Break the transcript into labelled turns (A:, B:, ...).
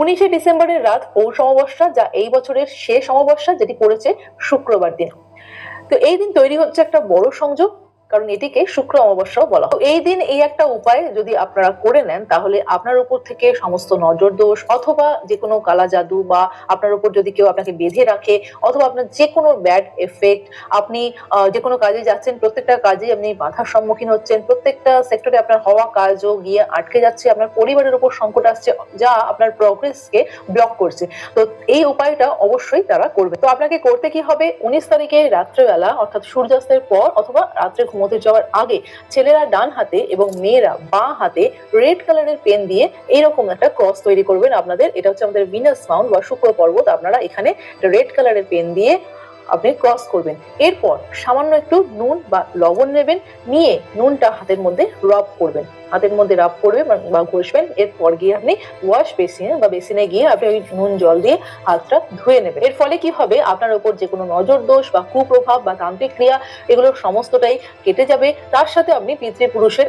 A: উনিশে ডিসেম্বরের রাত পৌষ অমাবস্যা, যা এই বছরের শেষ অমাবস্যা, যেটি পড়েছে শুক্রবার দিন। তো এই দিন তৈরি হচ্ছে একটা বড় সংযোগ। কারণ এটিকে শুক্র অমাবস্যাও বলা হয়। এই দিন এই একটা উপায় যদি আপনারা করে নেন, তাহলে আপনার উপর থেকে সমস্ত নজর দোষ অথবা যে কোনো কালা জাদু বা আপনার উপর যদি কেউ আপনাকে বেঁধে রাখে অথবা আপনার যে কোনো ব্যাড এফেক্ট আপনি যে কোনো কাজে যাচ্ছেন, প্রত্যেকটা কাজে আপনি বাধার সম্মুখীন হচ্ছেন, প্রত্যেকটা সেক্টরে আপনার হওয়া কাজও গিয়ে আটকে যাচ্ছে, আপনার পরিবারের উপর সংকট আসছে, যা আপনার প্রগ্রেসকে ব্লক করছে। তো এই উপায়টা অবশ্যই তারা করবে। তো আপনাকে করতে কি হবে? উনিশ তারিখে রাত্রেবেলা, অর্থাৎ সূর্যাস্তের পর অথবা রাত্রে ঘুমোতে যাওয়ার আগে ছেলেরা ডান হাতে এবং মেয়েরা বাঁ হাতে রেড কালারের পেন দিয়ে এইরকম একটা ক্রস তৈরি করবেন। আপনাদের এটা হচ্ছে আমাদের ভিনাস মাউন্ট বা শুক্র পর্বত। আপনারা এখানে রেড কালারের পেন দিয়ে আপনি ক্রস করবেন। এরপর সামান্য একটু নুন বা লবণ নেবেন, নিয়ে নুনটা হাতের মধ্যে রব করবেন। হাতের মধ্যে রাব করবে বা- ঘষবেন। এরপর গিয়ে আপনি ওয়াশ বেসিনে বা বেসিনে গিয়ে আপনি ওই নুন জল দিয়ে হাতটা ধুয়ে নেবেন। এর ফলে কি হবে? আপনার উপর যে কোনো নজর দোষ বা কুপ্রভাব বা তান্ত্রিক ক্রিয়া এগুলোর সমস্তটাই কেটে যাবে। তার সাথে আপনি পিতৃপুরুষের